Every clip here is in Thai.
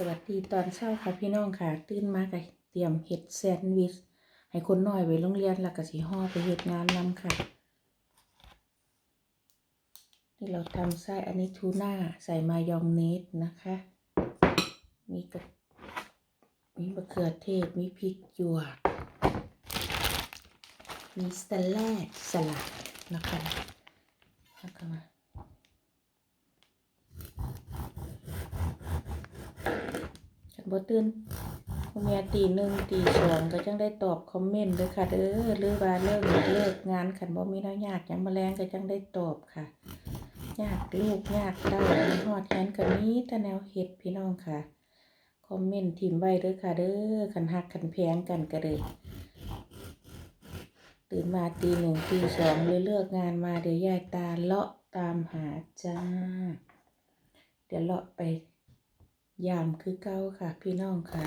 สวัสดีตอนเช้าค่ะพี่น้องค่ะ ตื่นมาก็เตรียมเฮ็ดแซนด์วิช ให้คนน้อยไปโรงเรียนแล้วก็สิห่อไปเฮ็ดงานนำค่ะที่เราทำไส้อันนี้ทูน่าใส่มายองเนสนะคะ มีกระมีมะเขือเทศ มีพริกหยวก มีสแตนแลดสลัดนะคะแล้วก็มา ฉัน บ่ตื่นเมียตีหนึ่งตีสองก็จังได้ตอบคอมเมนต์เลยค่ะเด้อหรือว่าเลิกเลิกงานขันบ่มีแล้วยากยังมาแรงก็จังได้ตอบค่ะ ยากลูกยากเต้ามีฮอดแทนก็มีแต่แนวเฮ็ดพี่น้องค่ะคอมเมนต์ทิมไว้เด้อค่ะเด้อคันหักคันแพงกันก็เลยตื่นมาตีหนึ่งตีสองเลยเลิกงานมาเดี๋ยวยายตาเลาะตามหาจ้า เดี๋ยวเลาะไป ยามคือเก้าค่ะ พี่น้องค่ะ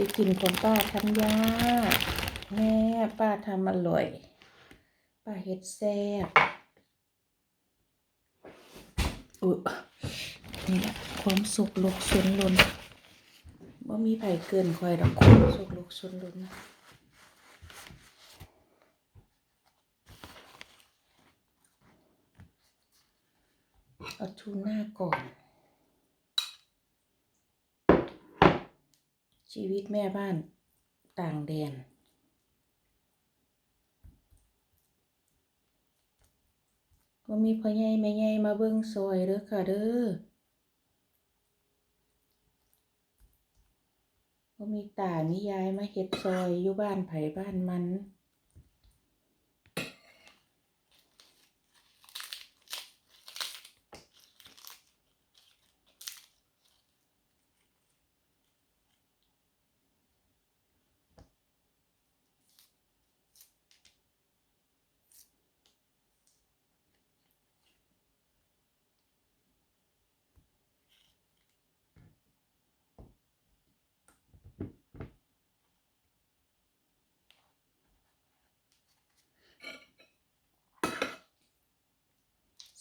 ได้กินของป้าธัญญาแม่ป้าทำอร่อย ป้าเฮ็ดแซ่บอุ๊ยนี่แหละความสุขลกสุนลนว่ามีไผ่เกินคอยดอกความสุขลกสุนลนนะเอาทูน่าก่อน ชีวิตแม่บ้านต่างแดน ก็มีพ่อใหญ่แม่ใหญ่มาเบิ้งซอยเด้อค่ะเด้อก็มีตามียายมาเฮ็ดซอยอยู่บ้านไผบ้านมัน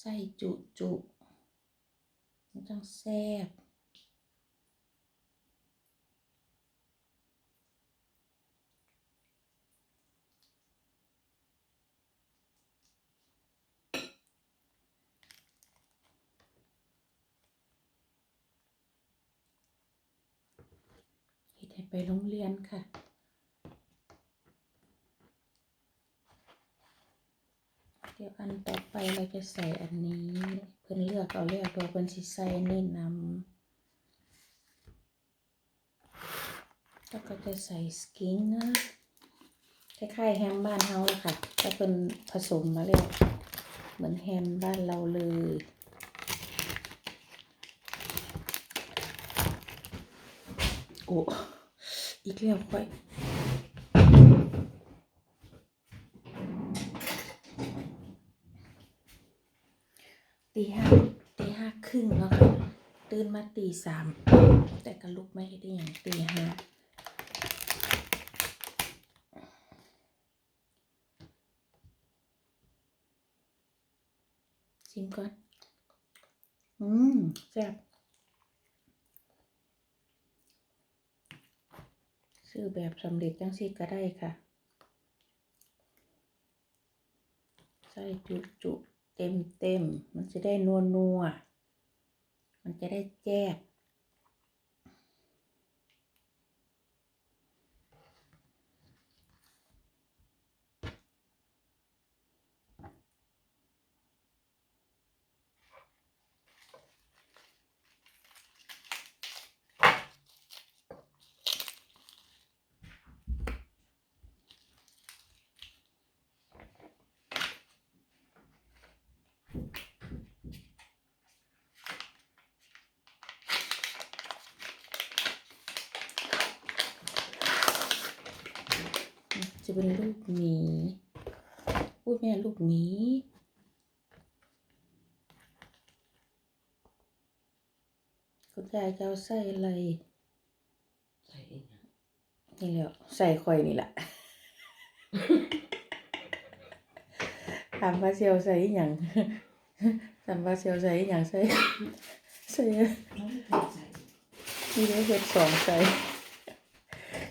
ส่จุจุมันจังแซ่บให้ไปโรงเรียนค่ะ เดี๋ยวอันต่อไปเราจะใส่อันนี้ เพิ่นเลือกเอาเลือกตัวเพิ่นสิใส่นี่นำแล้วก็จะใส่สกิ้งนะคล้ายๆแฮมบ้านเฮาเลยค่ะแต่เพิ่นผสมมาแล้วเหมือนแฮมบ้านเราเลยโอ้อีกแล้วค่อย ตีห้าตีห้าครึ่งแล้วค่ะตื่นมาตีสามแต่ก็ลุกไม่ได้อย่างตีห้าชิมก่อน อืมแซ่บซื้อแบบสำเร็จจังสิก็ได้ค่ะ ใส่จุจุ เต็มเต็มมันจะได้นัวนัวมันจะได้แจก จะเป็นลูกหมีอุ้ยแม่ลูกหมีคุณยายจะเอาใส่อะไรใส่อีกอย่างนี่แหละใส่ข่อยนี่แหละถามว่าเซียวใส่อหย่างถามว่าเซียวใส่อหย่างใส่ใส่ไม่ได้ใส่มีได้เห็ดสองใส่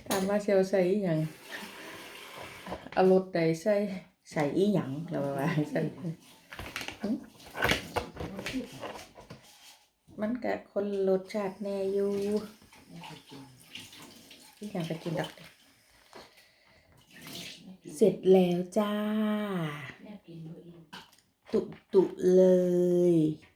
ถามว่าเซียวใส่อหย่าง เอารถใดใส่ใส่อีหยังเราว่าซั่นมันก็คนรสชาติแน่อยู่ไม่ได้กินอีหยังก็กินดอกเด้เสร็จแล้วจ้าแม่กินบ่อิ่มตุตุเลยแ